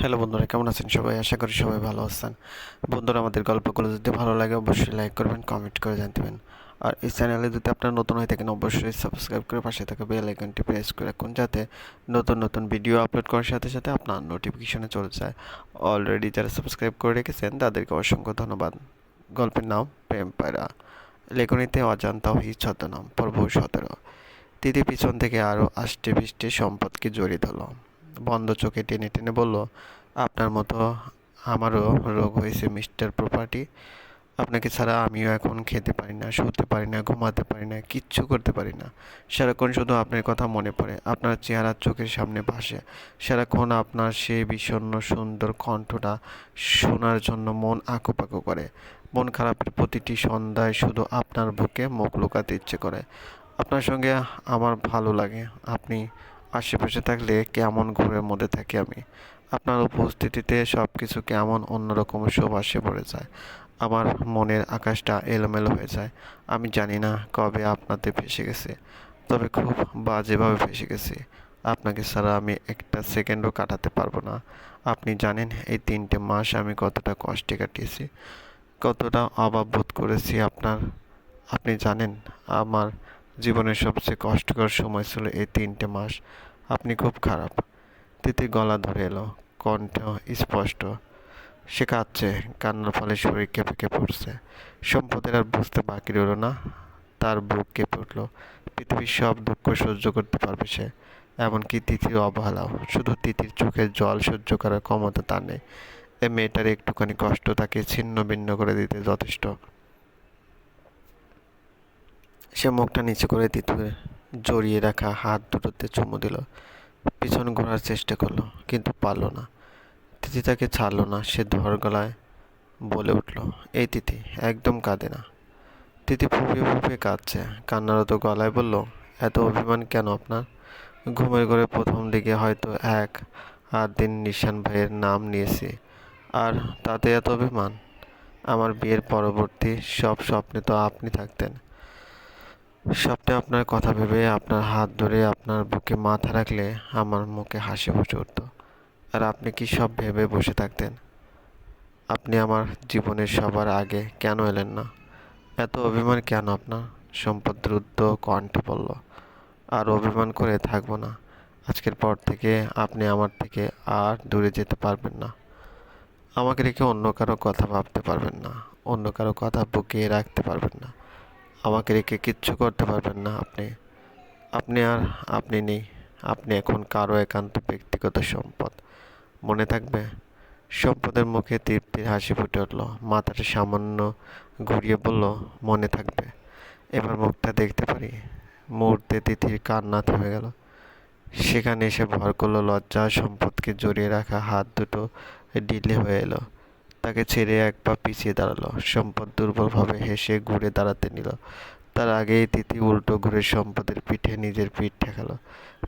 Hello বন্ধুরা, কেমন আছেন সবাই? আশা করি সবাই ভালো আছেন। বন্ধুরা, আমাদের গল্পগুলো যদি ভালো লাগে, অবশ্যই লাইক করবেন কমেন্ট করে জানতেবেন আর এই চ্যানেলে যদি আপনারা নতুন হয়ে থাকেন, অবশ্যই সাবস্ক্রাইব করে পাশে থাকা বেল আইকনটি প্রেস করে রাখুন, যাতে নতুন নতুন ভিডিও আপলোড করার সাথে সাথে আপনার নোটিফিকেশনে চলে যায়। অলরেডি যারা সাবস্ক্রাইব করে রেখেছেন, তাদেরকে অসংখ্য ধন্যবাদ। গল্পের নাম প্রেম পায়রা লেখনীতে অজান্তা হি ছদ্মনাম পর্ব সতেরো। দিদি পিছন থেকে আরও আষ্টে পৃষ্ঠে সম্পদকে জড়িয়ে ধরল। বন্ধ চোখে টেনে টেনে বলল, আপনার মতো আমারও রোগ হয়েছে, মিস্টার প্রপার্টি। আপনাকে ছাড়া আমিও এখন খেতে পারি না, শুতে পারি না, ঘুমাতে পারি না, কিচ্ছু করতে পারি না। সারাক্ষণ শুধু আপনার কথা মনে পড়ে, আপনার চেহারা চোখের সামনে ভাসে। সারাক্ষণ আপনার সেই বিষণ্ণ সুন্দর কণ্ঠটা শোনার জন্য মন আঁকুপাকু করে। মন খারাপের প্রতিটি সন্ধ্যায় শুধু আপনার বুকে মুখ লুকাতে ইচ্ছে করে। আপনার সঙ্গে আমার ভালো লাগে। আপনি আশেপাশে থাকলে কেমন ঘোরের মধ্যে থাকি আমি? আপনার উপস্থিতিতে সব কিছু কেমন অন্যরকম সুবাসে পড়ে যায়। আমার মনের আকাশটা এলোমেলো হয়ে যায়। আমি জানি না কবে আপনাতে ফেসে গেছে, তবে খুব বাজেভাবে ফেসে গেছি। আপনাকে ছাড়া আমি একটা সেকেন্ডও কাটাতে পারব না। আপনি জানেন এই তিনটে মাস আমি কতটা কষ্টে কাটিয়েছি, কতটা অভাব বোধ করেছি আপনার। আপনি জানেন আমার জীবনের সবচেয়ে কষ্টকর সময় ছিল এই তিনটে মাস। আপনি খুব খারাপ। তিতি গলা ধরে এলো, কণ্ঠ স্পষ্ট। সে কাঁদছে, কান্নার ফলে শরীর কেঁপে কেঁপে উঠছে। সম্পদের আর বুঝতে বাকি রইল না। তার বুক কেঁপে উঠল। পৃথিবীর সব দুঃখ সহ্য করতে পারবে সে। এমনকি তিথির অবহেলাও। শুধু তিথির চোখের জল সহ্য করার ক্ষমতা তার নেই। এ মেয়েটার একটুখানি কষ্ট তাকে ছিন্ন ভিন্ন করে দিতে যথেষ্ট। সে মুখটা নিচু করে তিতুর জড়িয়ে রাখা হাত দুটোতে চুমু দিল। পিছন ঘোরার চেষ্টা করল, কিন্তু পারল না। তিথি তাকে ছাড়লো না, সে ধর গলায় বলে উঠল, এই তিথি, একদম কাঁদে না। তিথি ফুপিয়ে ফুপিয়ে কাঁদছে। কান্নারত গলায় বলল, এত অভিমান কেন আপনার? ঘুমের ঘরে প্রথম দিকে হয়তো এক আর দিন নিশান ভাইয়ের নাম নিয়েছি, আর তাতে এত অভিমান? আমার বিয়ের পরবর্তী সব স্বপ্নে তো আপনি থাকতেন। স্বপ্নে আপনার কথা ভেবে, আপনার হাত ধরে আপনার বুকে মাথা রাখলে আমার মুখে হাসি ফুটে উঠত। আর আপনি কি সব ভেবে বসে থাকতেন? আপনি আমার জীবনের সবার আগে কেন এলেন না? এত অভিমান কেন আপনার? সম্পদ দ্রুত কণ্ঠে বলল। আর অভিমান করে থাকব না। আজকের পর থেকে আপনি আমার থেকে আর দূরে যেতে পারবেন না। আমাকে রেখে অন্য কারও কথা ভাবতে পারবেন না। অন্য কারও কথা বুকিয়ে রাখতে পারবেন না। আমাকে রেখে কিচ্ছু করতে পারবেন না আপনি। আপনি আর আপনি নেই। আপনি এখন কারও একান্ত ব্যক্তিগত সম্পদ। মনে থাকবে, সম্পদের মুখে তৃপ্তির হাসি ফুটে উঠল। মাথাটা সামান্য ঘুরিয়ে বলল, মনে থাকবে। এবার মুখটা দেখতে পারি, মুহূর্তে তিথির কান্না থেমে গেল। সেখানে এসে ভর করল, লজ্জা সম্পদকে জড়িয়ে রাখা হাত দুটো ডিলে হয়ে এলো। তাকে ছেড়ে এক পা পিছিয়ে দাঁড়াল। সম্পদ দুর্বলভাবে হেসে ঘুরে দাঁড়াতে নিল। তার আগেই তিথি উল্টো ঘুরে সম্পদের পিঠে নিজের পিঠ ঠেকালো।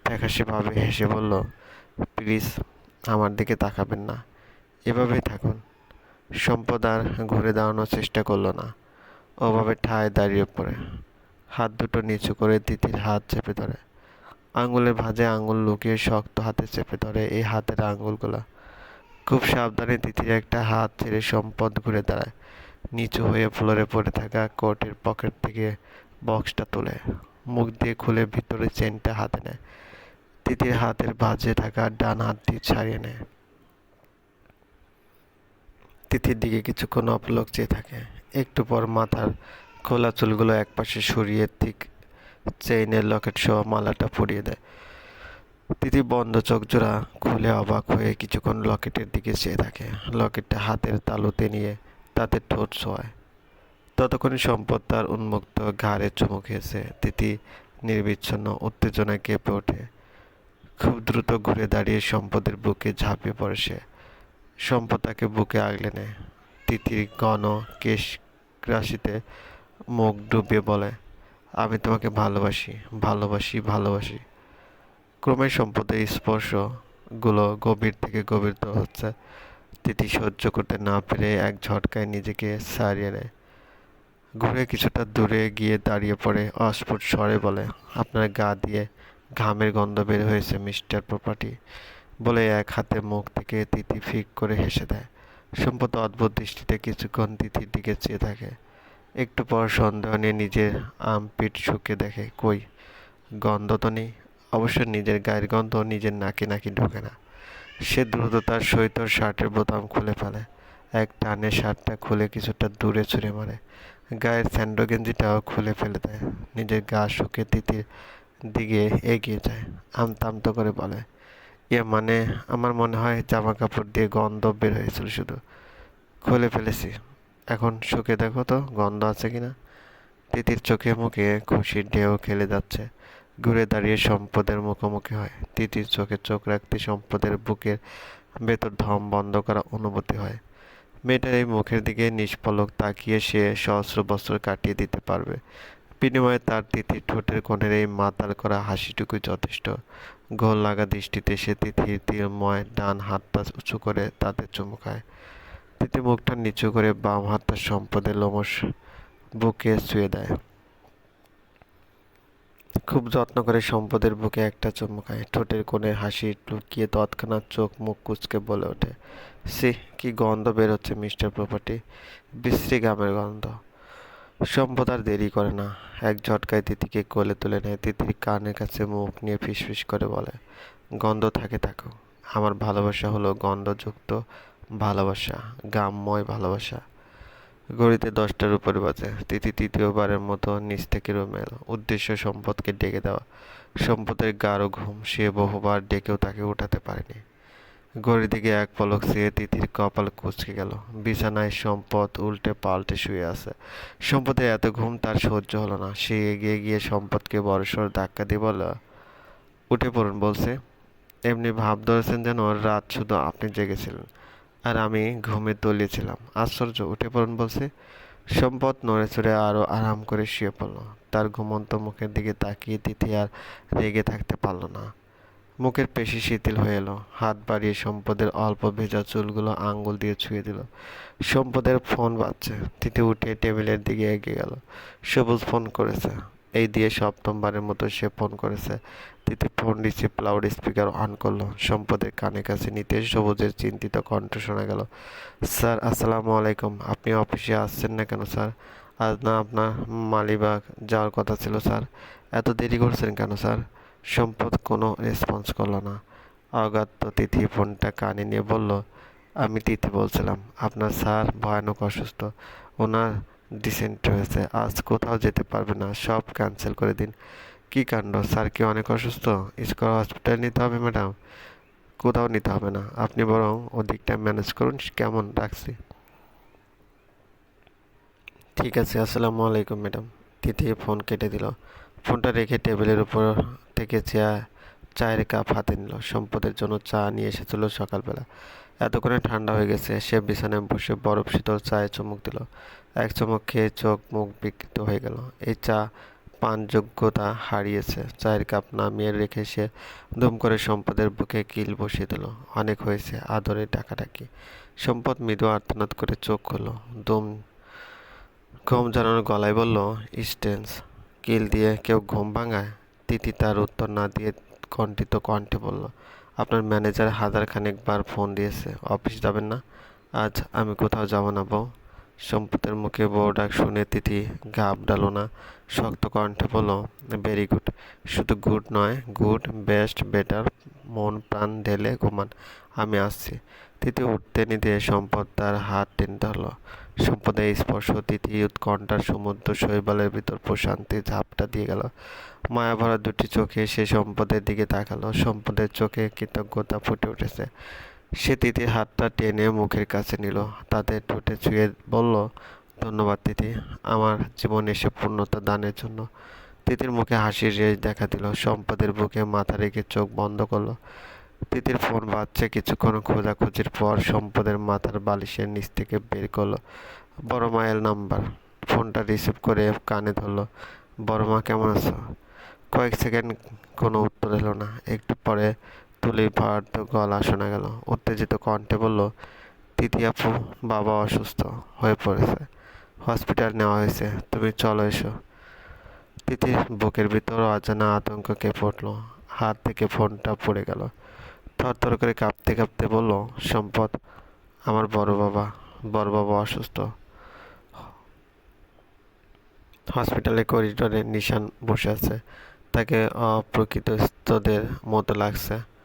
ফ্যাকাশেভাবে হেসে বলল, প্লিজ, আমার দিকে তাকাবেন না। এভাবেই থাকুন। সম্পদ আর ঘুরে দাঁড়ানোর চেষ্টা করল না। ওভাবে ঠায় দাঁড়িয়ে পড়ে। হাত দুটো নিচু করে তিথির হাত চেপে ধরে। আঙুলের ভাঁজে আঙুল লুকিয়ে শক্ত হাতে চেপে ধরে এই হাতের আঙুলগুলা। খুব সাবধানে তিথির একটা হাত ছেড়ে সম্পদ ঘুরে দাঁড়ায়। নিচু হয়ে ফ্লোরে পড়ে থাকা কোটের পকেট থেকে বক্সটা তোলে। মুখ দিয়ে খুলে ভিতরে চেনটা হাতে নেয়। তিতির হাতের ভাঁজে থাকা ডান হাত দিয়ে ছাড়িয়ে নেয়। তিথির দিকে কিছুক্ষণ অপলক চেয়ে থাকে। একটু পর মাথার খোলা চুলগুলো একপাশে সরিয়ে ঠিক চেইনের লকেট সহ মালাটা পরিয়ে দেয়। তিথি বন্ধ চোখ জোড়া খুলে অবাক হয়ে কিছুক্ষণ লকেটের দিকে চেয়ে থাকে। লকেটটা হাতের তালুতে নিয়ে তাতে ঠোঁট ছোঁয়ায় ততক্ষণ সম্পদ তার উন্মুক্ত ঘাড়ে চুমু খেয়েছে। তিথি নির্বিচ্ছন্ন, উত্তেজনায় কেঁপে ওঠে। খুব দ্রুত ঘুরে দাঁড়িয়ে সম্পদের বুকে ঝাঁপিয়ে পড়ে সে। সম্পদ তাকে বুকে আগলে নেয়। তিথির ঘন কেশ রাশিতে মুখ ডুবিয়ে বলে, আমি তোমাকে ভালোবাসি ভালোবাসি ভালোবাসি। ক্রমে সম্পদের স্পর্শগুলো গভীর থেকে গভীরতর হচ্ছে। তিথি সহ্য করতে না পেরে এক ঝটকায় নিজেকে সারিয়ে নেয়। ঘুরে কিছুটা দূরে গিয়ে দাঁড়িয়ে পড়ে, অস্ফুট স্বরে বলে, আপনার গা দিয়ে ঘামের গন্ধ বের হয়েছে, মিস্টার প্রপার্টি, বলে এক হাতে মুখ থেকে তিথি ফিক করে হেসে দেয়। সম্পদ অদ্ভুত দৃষ্টিতে কিছুক্ষণ তিথির দিকে চেয়ে থাকে। একটু পর সন্দেহ নিয়ে নিজের আম পিঠ শুকে দেখে, কই, গন্ধ তো নেই অবশ্য নিজের গায়ের গন্ধ নিজের নাকি নাকি ঢোকে না। সে দ্রুততার সহিত শার্টের বোতাম খুলে ফেলে। এক টানে শার্টটা খুলে কিছুটা দূরে ছুঁড়ে মারে। গায়ের স্যান্ডো গেঞ্জিটাও খুলে ফেলে দেয়। নিজের গা শুকে তিতির দিকে এগিয়ে যায়। আমতা আমতা করে বলে ইয়ে মানে আমার মনে হয় জামা কাপড় দিয়ে গন্ধ বের হয়েছিল শুধু। খুলে ফেলেছি। এখন শুকে দেখো তো গন্ধ আছে কিনা? তিতির চোখে মুখে খুশির ঢেউ খেলে যাচ্ছে। ঘুরে দাঁড়িয়ে সম্পদের মুখোমুখি হয়। তিতির চোখে চোখ রাখতে সম্পদের বুকের ভেতর ধম বন্ধ করা অনুভূতি হয়। মেয়েটার এই মুখের দিকে নিষ্পলক তাকিয়ে সে সহস্র বছর কাটিয়ে দিতে পারবে। বিনিময়ে তার তিথির ঠোঁটের কোণের এই মাতাল করা হাসিটুকু যথেষ্ট। ঘোল লাগা দৃষ্টিতে সে তিথির তীরময় ডান হাতটা উঁচু করে তাতে চুমু খায়। তিথি মুখটা নিচু করে বাম হাতটা সম্পদের লোমস বুকে শুয়ে দেয়। খুব যত্ন করে সম্পদের বুকে একটা চুমু খায় ঠোঁটের কোণে হাসি লুকিয়ে তৎক্ষণাৎ চোখ মুখ কুচকে বলে ওঠে সি কি গন্ধ বেরোচ্ছে মিস্টার প্রপার্টি? বিশ্রী গামের গন্ধ। সম্পদ আর দেরি করে না। এক ঝটকায় তিথিকে কোলে তুলে নেয়। তিথির কানের কাছে মুখ নিয়ে ফিসফিস করে বলে, গন্ধ থাকে থাকো আমার ভালোবাসা হলো গন্ধযুক্ত ভালোবাসা গামময় ভালোবাসা। ঘড়িতে দশটার উপরে বাজে। তিথি তৃতীয়বারের মতো নিচ থেকে রুমে এলো। উদ্দেশ্য সম্পদকে ডেকে দেওয়া। সম্পদের গাঢ় ঘুম সে বহুবার ডেকেও তাকে উঠাতে পারেনি। ঘড়ির দিকে এক পলক চেয়ে তিথির কপাল কুচকে গেল। বিছানায় সম্পদ উল্টে পাল্টে শুয়ে আছে। সম্পদের এত ঘুম তার সহ্য হলো না। সে এগিয়ে গিয়ে সম্পদকে বড়সড় ধাক্কা দিয়ে বলল, উঠে পড়ুন, বলছে। এমনি ভাব ধরেছেন যেন রাত শুধু আপনি জেগেছিলেন। আর আমি ঘুমে তলিয়েছিলাম। আশ্চর্য, উঠে পড়ুন বলছে, সম্পদ নড়ে চড়ে আরও আরাম করে শুয়ে পড়ল। তার ঘুমন্ত মুখের দিকে তাকিয়ে তিথি আর রেগে থাকতে পারল না। মুখের পেশি শিথিল হয়ে এলো। হাত বাড়িয়ে সম্পদের অল্প ভেজা চুলগুলো আঙ্গুল দিয়ে ছুঁয়ে দিল। সম্পদের ফোন বাজছে। তিথি উঠে টেবিলের দিকে এগিয়ে গেল। সবুজ ফোন করেছে। এই দিয়ে সপ্তমবারের মতো সে ফোন করেছে। Tithi phone receive loud speaker on করল। সম্পদের কানে কাছে নিতে সবুজের চিন্তিত কণ্ঠ শোনা গেল। স্যার, আসসালামু আলাইকুম। আপনি অফিসে আসছেন না কেন, স্যার? আজ না আপনার মালিবাগ যাওয়ার কথা ছিল, স্যার। এত দেরি করছেন কেন, স্যার? সম্পদ কোনো রেসপন্স করল না। অগাত্য তিথি ফোনটা কানে নিয়ে বলল, আমি তিথি বলছিলাম, আপনার স্যার ভয়ানক অসুস্থ। ওনার ডিসেন্ট হয়েছে। আজ কোথাও যেতে পারবে না, সব ক্যান্সেল করে দিন। কী কাণ্ড? স্যার কি অনেক অসুস্থ? স্কোয়ার হসপিটালে নিতে হবে, ম্যাডাম? কোথাও নিতে হবে না। আপনি বরং ওদিকটা ম্যানেজ করুন, কেমন রাখছি। ঠিক আছে, আসসালামু আলাইকুম, ম্যাডাম। তিথি ফোন কেটে দিল। ফোনটা রেখে টেবিলের উপর থেকে চেয়ার চায়ের কাপ হাতে নিল। সম্পদের জন্য চা নিয়ে এসেছিল সকালবেলা। এতক্ষণে ঠান্ডা হয়ে গেছে। সে বিছানায় বসে বরফ শীতল চায়ে চুমুক দিল। এক চমক খেয়ে চোখ মুখ বিকৃত হয়ে গেল। এই চা পান যোগ্যতা হারিয়েছে। চায়ের কাপ নামিয়ে রেখে সে দুম করে সম্পদের বুকে কিল বসিয়ে দিল। অনেক হয়েছে আদরে ডাকাডাকি। সম্পদ মৃদু আর্তনাদ করে চোখ খুলল। দুম ঘুম জানানোর গলায় বলল স্টেন্স কিল দিয়ে কেউ ঘুম ভাঙায়? তিতি তার উত্তর না দিয়ে কণ্ঠিত কণ্ঠে বলল, আপনার ম্যানেজার হাজার খানেকবার ফোন দিয়েছে। অফিস যাবেন না? আজ আমি কোথাও যাব না বউ। সম্পদের মুখে বউ ডাক শুনে তিথি ঘাপ ডালো না। শক্ত কণ্ঠে বলল ভেরি গুড শুধু গুড নয় গুড বেস্ট বেটার মন, প্রাণ, ঢেলে, ঘুমান। আমি আসছি। তিথি উঠতে নিতে সম্পদ তার হাত টেনে ধরলো। সম্পদের স্পর্শ তিথি উৎকণ্ঠার সমুদ্র শৈবালের ভিতর প্রশান্তি ঝাপটা দিয়ে গেল। মায়াভরা দুটি চোখে সে সম্পদের দিকে তাকালো। সম্পদের চোখে কৃতজ্ঞতা ফুটে উঠেছে। সে তিথির হাতটা টেনে মুখের কাছে নিল তাদের ঠোঁটে ছুঁয়ে বলল, ধন্যবাদ তিথি, আমার জীবনে এসে পূর্ণতা দানের জন্য। তিথির মুখে হাসির রেশ দেখা দিল, সম্পদের বুকে মাথা রেখে চোখ বন্ধ করল। তিতির ফোন বাজছে কিছুক্ষণ খোঁজাখুঁজির পর সম্পদের মাথার বালিশের নিচ থেকে বের করল। বড় মায়ের নাম্বার, ফোনটা রিসিভ করে কানে ধরলো, বড় মা, কেমন আছো? কয়েক সেকেন্ড কোনো উত্তর এলো না, একটু পরে তুলি ভার গলা শোনা গেল। উত্তেজিত কণ্ঠে বলল, তিথি আপু, বাবা অসুস্থ হয়ে পড়েছে। হসপিটাল নেওয়া হয়েছে, তুমি চলো এসো। তিথির বুকের ভিতর অজানা আতঙ্ক কেঁপে উঠল। হাত থেকে ফোনটা পড়ে গেল। থরথর করে কাঁপতে কাঁপতে বলল, সম্পদ, আমার বড় বাবা বড় বাবা অসুস্থ। হসপিটালের করিডোরে নিশান বসে আছে। তাকে অপ্রকৃতস্থদের মতো লাগছে।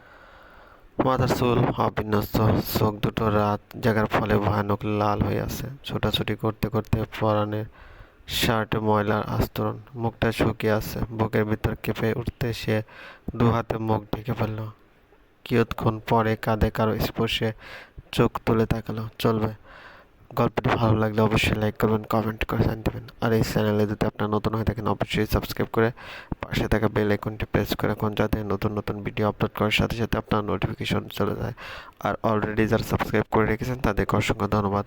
মাথার চুল অবিন্যস্ত চোখ দুটো রাত জাগার ফলে ভয়ানক লাল হয়ে আছে। ছোটাছুটি করতে করতে পরানে শার্টে, ময়লার আস্তরণ মুখটা শুকিয়ে আছে। বুকের ভিতর কেঁপে উঠতে সে দু হাতে মুখ ঢেকে ফেলল। কিয়ৎক্ষণ পরে কাঁধে কারও স্পর্শে চোখ তুলে তাকালো। চলবে। গল্পটি ভালো লাগলে অবশ্যই লাইক করবেন কমেন্ট করে দেবেন। আর এই চ্যানেলে যদি আপনার নতুন হয়ে থাকেন, অবশ্যই সাবস্ক্রাইব করে পাশে থাকা বেল আইকনটি প্রেস করে এখন যাতে নতুন নতুন ভিডিও আপলোড করার সাথে সাথে আপনার নোটিফিকেশন চলে যায়। আর অলরেডি যারা সাবস্ক্রাইব করে রেখেছেন, তাদেরকে অসংখ্য ধন্যবাদ।